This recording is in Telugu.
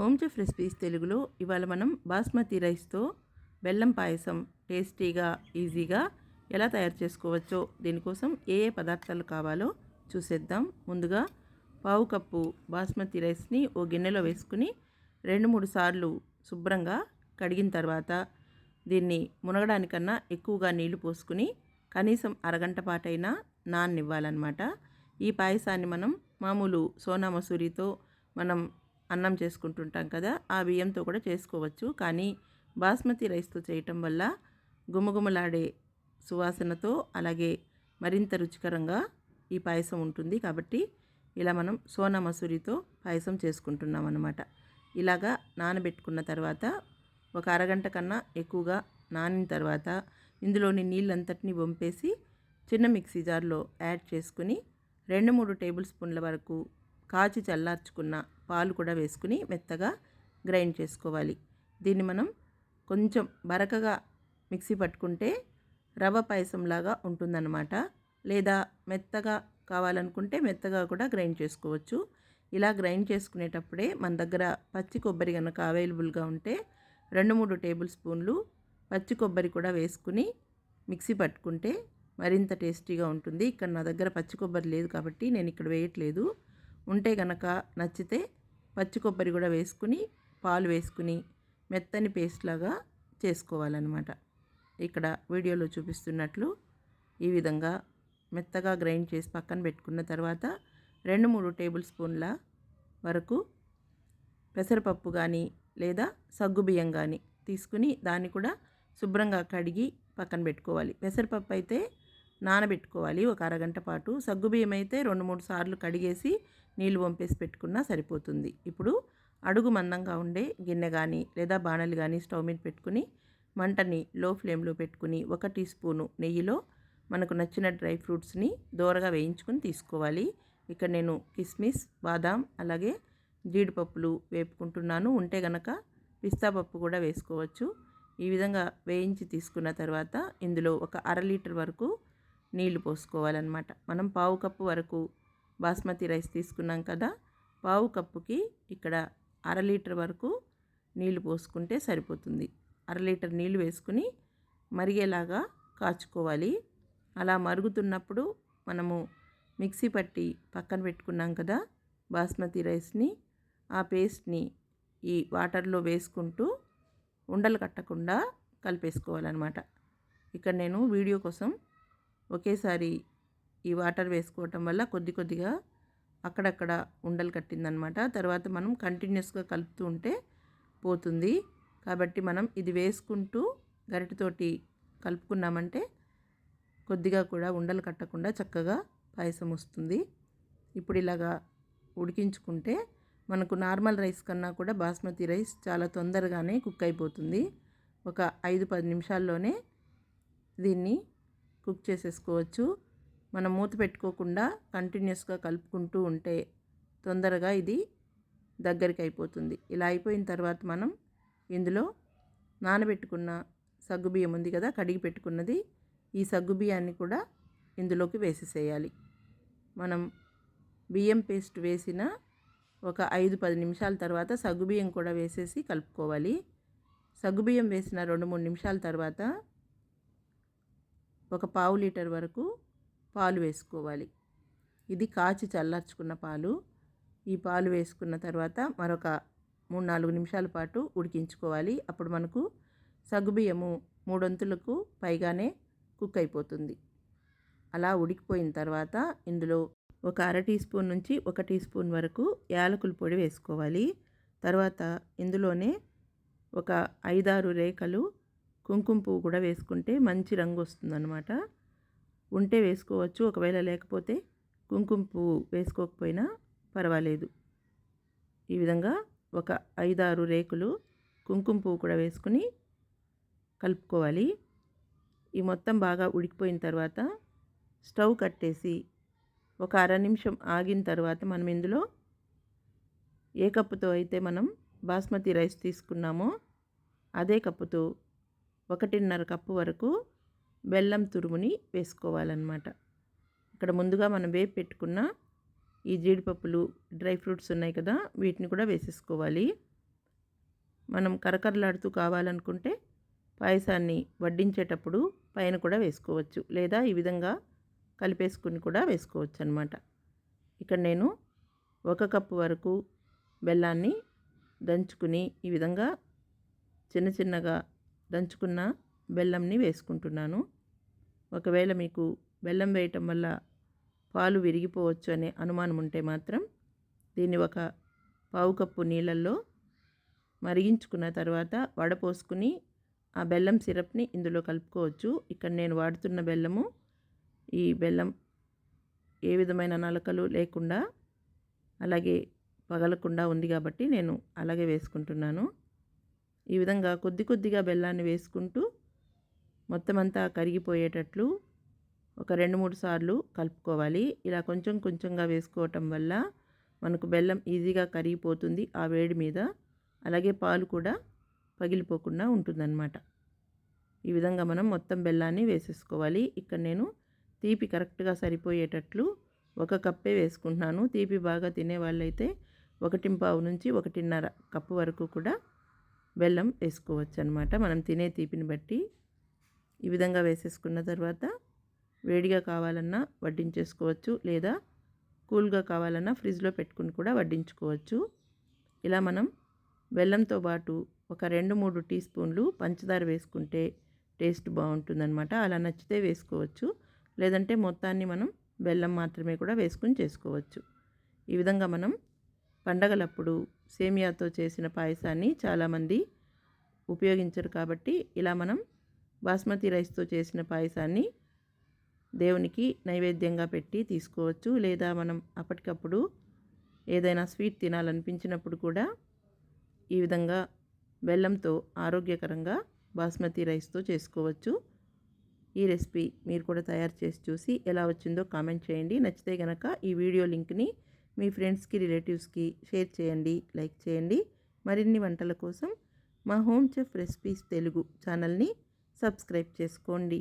హోమ్ చెఫ్ రెసిపీస్ తెలుగులో ఇవాళ మనం బాస్మతి రైస్తో బెల్లం పాయసం టేస్టీగా ఈజీగా ఎలా తయారు చేసుకోవచ్చో దీనికోసం ఏ ఏ పదార్థాలు కావాలో చూసేద్దాం. ముందుగా పావు కప్పు బాస్మతి రైస్ని ఓ గిన్నెలో వేసుకుని రెండు మూడు సార్లు శుభ్రంగా కడిగిన తర్వాత దీన్ని మునగడానికన్నా ఎక్కువగా నీళ్ళు పోసుకుని కనీసం అరగంట పాటైనా నాన్నివ్వాలన్నమాట. ఈ పాయసాన్ని మనం మామూలు సోనా మసూరితో మనం అన్నం చేసుకుంటుంటాం కదా ఆ బియ్యంతో కూడా చేసుకోవచ్చు. కానీ బాస్మతి రైస్తో చేయటం వల్ల గుమగుమలాడే సువాసనతో అలాగే మరింత రుచికరంగా ఈ పాయసం ఉంటుంది. కాబట్టి ఇలా మనం సోనా మసూరితో పాయసం చేసుకుంటున్నాం అన్నమాట. ఇలాగా నానబెట్టుకున్న తర్వాత ఒక అరగంట కన్నా ఎక్కువగా నానిన తర్వాత ఇందులోని నీళ్ళంతటిని వంపేసి చిన్న మిక్సీ జార్లో యాడ్ చేసుకుని రెండు మూడు టేబుల్ స్పూన్ల వరకు కాచి చల్లార్చుకున్న పాలు కూడా వేసుకుని మెత్తగా గ్రైండ్ చేసుకోవాలి. దీన్ని మనం కొంచెం బరకగా మిక్సీ పట్టుకుంటే రవ పాయసంలాగా ఉంటుందన్నమాట. లేదా మెత్తగా కావాలనుకుంటే మెత్తగా కూడా గ్రైండ్ చేసుకోవచ్చు. ఇలా గ్రైండ్ చేసుకునేటప్పుడే మన దగ్గర పచ్చి కొబ్బరి కనుక అవైలబుల్గా ఉంటే రెండు మూడు టేబుల్ స్పూన్లు పచ్చి కొబ్బరి కూడా వేసుకుని మిక్సీ పట్టుకుంటే మరింత టేస్టీగా ఉంటుంది. ఇక్కడ నా దగ్గర పచ్చి కొబ్బరి లేదు కాబట్టి నేను ఇక్కడ వేయట్లేదు. ఉంటే గనక నచ్చితే పచ్చి కొబ్బరి కూడా వేసుకుని పాలు వేసుకుని మెత్తని పేస్ట్ లాగా చేసుకోవాలన్నమాట. ఇక్కడ వీడియోలో చూపిస్తున్నట్లు ఈ విధంగా మెత్తగా గ్రైండ్ చేసి పక్కన పెట్టుకున్న తర్వాత రెండు మూడు టేబుల్ స్పూన్ల వరకు పెసరపప్పు కానీ లేదా సగ్గుబియ్యం కానీ తీసుకుని దాన్ని కూడా శుభ్రంగా కడిగి పక్కన పెట్టుకోవాలి. పెసరపప్పు అయితే నానబెట్టుకోవాలి. ఒక అరగంట పాటు. సగ్గుబియ్యం అయితే రెండు మూడు సార్లు కడిగేసి నీళ్ళు వంపేసి పెట్టుకున్నా సరిపోతుంది. ఇప్పుడు అడుగు మందంగా ఉండే గిన్నె కానీ లేదా బాణలు కానీ స్టవ్ మీద పెట్టుకుని మంటని లో ఫ్లేమ్లో పెట్టుకుని ఒక టీ స్పూను నెయ్యిలో మనకు నచ్చిన డ్రై ఫ్రూట్స్ని దోరగా వేయించుకుని తీసుకోవాలి. ఇక్కడ నేను కిస్మిస్ బాదాం అలాగే జీడిపప్పులు వేపుకుంటున్నాను. ఉంటే గనక పిస్తా పప్పు కూడా వేసుకోవచ్చు. ఈ విధంగా వేయించి తీసుకున్న తర్వాత ఇందులో ఒక అర లీటర్ వరకు నీళ్ళు పోసుకోవాలన్నమాట. మనం పావు కప్పు వరకు బాస్మతి రైస్ తీసుకున్నాం కదా పావు కప్పుకి ఇక్కడ అర లీటర్ వరకు నీళ్ళు పోసుకుంటే సరిపోతుంది. అర లీటర్ నీళ్ళు వేసుకుని మరిగేలాగా కాచుకోవాలి. అలా మరుగుతున్నప్పుడు మనము మిక్సీ పట్టి పక్కన పెట్టుకున్నాం కదా బాస్మతి రైస్ని ఆ పేస్ట్ని ఈ వాటర్లో వేసుకుంటూ ఉండలు కట్టకుండా కలిపేసుకోవాలన్నమాట. ఇక్కడ నేను వీడియో కోసం ఒకేసారి ఈ వాటర్ వేసుకోవటం వల్ల కొద్ది కొద్దిగా అక్కడక్కడ ఉండలు కట్టిందనమాట. తర్వాత మనం కంటిన్యూస్గా కలుపుతూ ఉంటే పోతుంది. కాబట్టి మనం ఇది వేసుకుంటూ గరిటతోటి కలుపుకున్నామంటే కొద్దిగా కూడా ఉండలు కట్టకుండా చక్కగా పాయసం వస్తుంది. ఇప్పుడు ఇలాగా ఉడికించుకుంటే మనకు నార్మల్ రైస్ కన్నా కూడా బాస్మతి రైస్ చాలా తొందరగానే కుక్ అయిపోతుంది. ఒక ఐదు పది నిమిషాల్లోనే దీన్ని కుక్ చేసేసుకోవచ్చు. మనం మూత పెట్టుకోకుండా కంటిన్యూస్గా కలుపుకుంటూ ఉంటే తొందరగా ఇది దగ్గరికి అయిపోతుంది. ఇలా అయిపోయిన తర్వాత మనం ఇందులో నానబెట్టుకున్న సగ్గుబియ్యం ఉంది కదా కడిగి పెట్టుకున్నది. ఈ సగ్గుబియ్యాన్ని కూడా ఇందులోకి వేసేసేయాలి. మనం బియ్యం పేస్ట్ వేసిన ఒక ఐదు పది నిమిషాల తర్వాత సగ్గుబియ్యం కూడా వేసేసి కలుపుకోవాలి. సగ్గుబియ్యం వేసిన రెండు మూడు నిమిషాల తర్వాత ఒక పావు లీటర్ వరకు పాలు వేసుకోవాలి. ఇది కాచి చల్లార్చుకున్న పాలు. ఈ పాలు వేసుకున్న తర్వాత మరొక మూడు నాలుగు నిమిషాల పాటు ఉడికించుకోవాలి. అప్పుడు మనకు సగ్గుబియ్యము మూడొంతులకు పైగానే కుక్ అయిపోతుంది. అలా ఉడికిపోయిన తర్వాత ఇందులో ఒక అర టీ స్పూన్ నుంచి ఒక టీ స్పూన్ వరకు యాలకుల పొడి వేసుకోవాలి. తర్వాత ఇందులోనే ఒక ఐదారు రేఖలు కుంకుమ పువ్వు కూడా వేసుకుంటే మంచి రంగు వస్తుందన్నమాట. ఉంటే వేసుకోవచ్చు. ఒకవేళ లేకపోతే కుంకుమ పువ్వు వేసుకోకపోయినా పర్వాలేదు. ఈ విధంగా ఒక ఐదారు రేకులు కుంకుమ పువ్వు కూడా వేసుకుని కలుపుకోవాలి. ఈ మొత్తం బాగా ఉడికిపోయిన తర్వాత స్టవ్ కట్టేసి ఒక అర నిమిషం ఆగిన తర్వాత మనం ఇందులో ఏ కప్పుతో అయితే మనం బాస్మతి రైస్ తీసుకున్నామో అదే కప్పుతో ఒకటిన్నర కప్పు వరకు బెల్లం తురుముని వేసుకోవాలన్నమాట. ఇక్కడ ముందుగా మనం వేపు పెట్టుకున్న ఈ జీడిపప్పులు డ్రై ఫ్రూట్స్ ఉన్నాయి కదా వీటిని కూడా వేసేసుకోవాలి. మనం కరకరలాడుతూ కావాలనుకుంటే పాయసాన్ని వడ్డించేటప్పుడు పైన కూడా వేసుకోవచ్చు. లేదా ఈ విధంగా కలిపేసుకుని కూడా వేసుకోవచ్చు అనమాట ఇక్కడ నేను ఒక కప్పు వరకు బెల్లాన్ని దంచుకుని ఈ విధంగా చిన్న చిన్నగా దంచుకున్న బెల్లంని వేసుకుంటున్నాను. ఒకవేళ మీకు బెల్లం వేయటం వల్ల పాలు విరిగిపోవచ్చు అనే అనుమానం ఉంటే మాత్రం దీన్ని ఒక పావు కప్పు నీళ్ళల్లో మరిగించుకున్న తర్వాత వడపోసుకుని ఆ బెల్లం సిరప్ని ఇందులో కలుపుకోవచ్చు. ఇక్కడ నేను వాడుతున్న బెల్లము ఈ బెల్లం ఏ విధమైన నలకలు లేకుండా అలాగే పగలకుండా ఉంది కాబట్టి నేను అలాగే వేసుకుంటున్నాను. ఈ విధంగా కొద్ది కొద్దిగా బెల్లాన్ని వేసుకుంటూ మొత్తం అంతా కరిగిపోయేటట్లు ఒక రెండు మూడు సార్లు కలుపుకోవాలి. ఇలా కొంచెం కొంచెంగా వేసుకోవటం వల్ల మనకు బెల్లం ఈజీగా కరిగిపోతుంది ఆ వేడి మీద. అలాగే పాలు కూడా పగిలిపోకుండా ఉంటుందన్నమాట. ఈ విధంగా మనం మొత్తం బెల్లాన్ని వేసేసుకోవాలి. ఇక్కడ నేను తీపి కరెక్ట్గా సరిపోయేటట్లు ఒక కప్పే వేసుకుంటున్నాను. తీపి బాగా తినే వాళ్ళైతే ఒకటింపావు నుంచి ఒకటిన్నర కప్పు వరకు కూడా బెల్లం వేసుకోవచ్చు అనమాట మనం తినే తీపిని బట్టి. ఈ విధంగా వేసేసుకున్న తర్వాత వేడిగా కావాలన్నా వడ్డించేసుకోవచ్చు. లేదా కూల్గా కావాలన్నా ఫ్రిడ్జ్లో పెట్టుకుని కూడా వడ్డించుకోవచ్చు. ఇలా మనం బెల్లంతో పాటు ఒక రెండు మూడు టీ స్పూన్లు పంచదార వేసుకుంటే టేస్ట్ బాగుంటుందన్నమాట. అలా నచ్చితే వేసుకోవచ్చు. లేదంటే మొత్తాన్ని మనం బెల్లం మాత్రమే కూడా వేసుకుని చేసుకోవచ్చు. ఈ విధంగా మనం పండగలప్పుడు సేమియాతో చేసిన పాయసాన్ని చాలామంది ఉపయోగించరు కాబట్టి ఇలా మనం బాస్మతి రైస్తో చేసిన పాయసాన్ని దేవునికి నైవేద్యంగా పెట్టి తీసుకోవచ్చు. లేదా మనం అప్పటికప్పుడు ఏదైనా స్వీట్ తినాలనిపించినప్పుడు కూడా ఈ విధంగా బెల్లంతో ఆరోగ్యకరంగా బాస్మతి రైస్తో చేసుకోవచ్చు. ఈ రెసిపీ మీరు కూడా తయారు చేసి చూసి ఎలా వచ్చిందో కామెంట్ చేయండి. నచ్చితే కనుక ఈ వీడియో లింక్ని మీ ఫ్రెండ్స్కి రిలేటివ్స్కి షేర్ చేయండి లైక్ చేయండి. మరిన్ని వంటల కోసం మా హోమ్ చెఫ్ రెసిపీస్ తెలుగు ఛానల్ని సబ్స్క్రైబ్ చేసుకోండి.